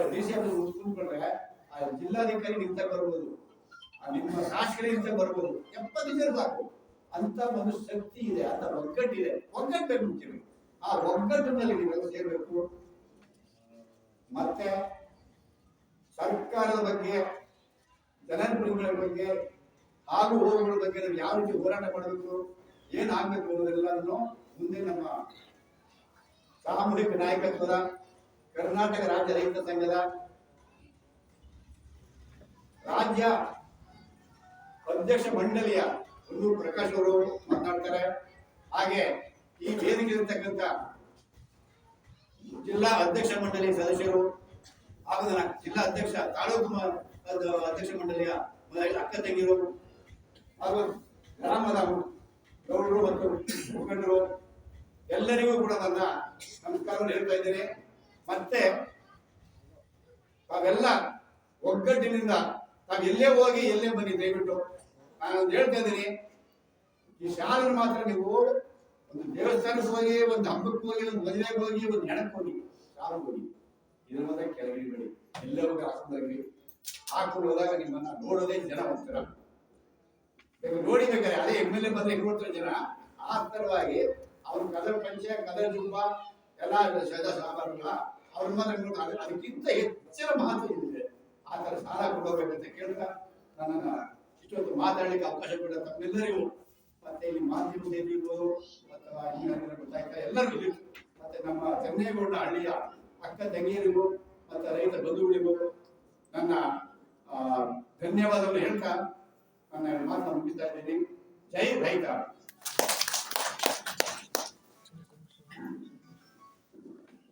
ಆ ಜಿಲ್ಲಾಧಿಕಾರಿ ನಿಂತ ಬರ್ಬೋದು ನಿಮ್ಮ ಶಾಸಕರಿಂದ ಬರ್ಬೋದು, ಎಪ್ಪತ್ತು ಜನ ಸಾಕು ಅಂತ ಒಂದು ಶಕ್ತಿ ಇದೆ ಅಂತ ಒಗ್ಗಟ್ಟಿದೆ. ಒಗ್ಗಟ್ಟು ಮುಖ್ಯವಾಗಿ ಆ ಒಗ್ಗಟ್ಟಿನಲ್ಲಿ ನೀವು ಸೇರ್ಬೇಕು? ಮತ್ತೆ ಸರ್ಕಾರದ ಬಗ್ಗೆ, ಜನಪ್ರತಿನಿಧಿಗಳ ಬಗ್ಗೆ, ಹಾಗೂ ಹೋಗುಗಳ ಬಗ್ಗೆ ನಾವು ಯಾವ ರೀತಿ ಹೋರಾಟ ಮಾಡಬೇಕು, ಏನಾಗಬೇಕು ಅನ್ನೋದೆಲ್ಲವನ್ನು ಮುಂದೆ ನಮ್ಮ ಸಾಮೂಹಿಕ ನಾಯಕತ್ವದ ಕರ್ನಾಟಕ ರಾಜ್ಯ ರೈತ ಸಂಘದ ರಾಜ್ಯ ಅಧ್ಯಕ್ಷ ಮಂಡಳಿಯ ಒಂದು ಪ್ರಕಾಶ್ ಅವರು ಮಾತನಾಡ್ತಾರೆ ಹಾಗೆ ಈ ವೇದಿಕೆ ಇರತಕ್ಕಂತ ಜಿಲ್ಲಾ ಅಧ್ಯಕ್ಷ ಮಂಡಳಿ ಸದಸ್ಯರು ಹಾಗೂ ನನ್ನ ಜಿಲ್ಲಾ ಅಧ್ಯಕ್ಷ, ತಾಲೂಕು ಅಧ್ಯಕ್ಷ ಮಂಡಳಿಯ ಅಕ್ಕ ತಂಗಿರು ಹಾಗೂ ಗ್ರಾಮದ ಗೌಡರು ಮತ್ತು ಮುಖಂಡರು ಎಲ್ಲರಿಗೂ ಕೂಡ ನನ್ನ ನಮಸ್ಕಾರವನ್ನು ಹೇಳ್ತಾ ಇದ್ದೇನೆ. ಮತ್ತೆ ತಾವೆಲ್ಲ ಒಗ್ಗಟ್ಟಿನಿಂದ ತಾವ್ ಎಲ್ಲೇ ಹೋಗಿ ಎಲ್ಲೇ ಬನ್ನಿ, ದಯವಿಟ್ಟು. ನಾನು ಹೇಳ್ತಾ ಇದ್ದೀನಿ, ಈ ಶಾಲೆ ಮಾತ್ರ ನೀವು ಒಂದು ದೇವಸ್ಥಾನಕ್ಕೆ ಹೋಗಿ, ಒಂದು ಹಬ್ಬಕ್ಕೆ ಹೋಗಿ, ಒಂದು ಮದುವೆಗೆ ಹೋಗಿ, ಒಂದು ಹೆಣಕ್ಕೆ ಹೋಗಿ, ಶಾಲೆಗೆ ಹೋಗಿ. ಇದ್ರ ಮಾತ್ರ ಕೆಳಗಿಡಬೇಡಿ ಎಲ್ಲೇ ಹೋಗಿ ಹಾಸ್ಪಿಟಲ್ಗೆ ಹಾಕೊಂಡು ಹೋದಾಗ ನಿಮ್ಮನ್ನ ನೋಡೋದೇ ಜನ ಹೋಗ್ತೀರ ಈಗ ನೋಡಿ ಬೇಕಾದ್ರೆ ಅದೇ ಎಂ ಎಲ್ ಎ ಬಂದ್ರೆ ನೋಡ್ತಾರೆ ಜನ. ಆ ತರವಾಗಿ ಅವ್ರ ಕದರ ಪಂಚೆ, ಕದರ್ ಜುಂಬ, ಎಲ್ಲ ಸದಾ ಸಾಮಾನುಗಳ. ಅವ್ರ ಮಾತ್ರ ಅದಕ್ಕಿಂತ ಹೆಚ್ಚಿನ ಮಹತ್ವ ಇದೆ ಆ ತರ ಸಾಲ ಕೊಡಬೇಕಂತ ಕೇಳ್ತಾ ನನ್ನ ಇಷ್ಟೊಂದು ಮಾತಾಡಲಿಕ್ಕೆ ಅವಕಾಶ ಕೊಡ ತಮ್ಮೆಲ್ಲರಿಗೂ, ಮತ್ತೆ ಇಲ್ಲಿ ಮಾಧ್ಯಮದ ಇರ್ಬೋದು ಅಥವಾ ಗೊತ್ತಾಯ್ತಾ ಎಲ್ಲರಿಗೂ. ಮತ್ತೆ ನಮ್ಮ ಚೆನ್ನೇಗೌಡ ಹಳ್ಳಿಯ ಅಕ್ಕ ತಂಗಿಯರಿಗೂ, ಮತ್ತೆ ರೈತ ಬಂಧುಗಳಿಗೂ ನನ್ನ ಧನ್ಯವಾದಗಳು ಹೇಳ್ತಾ ನನ್ನ ಮಾತನ್ನು ಮುಗಿಸ್ತಾ ಇದ್ದೀನಿ. ಜೈ ರೈತ.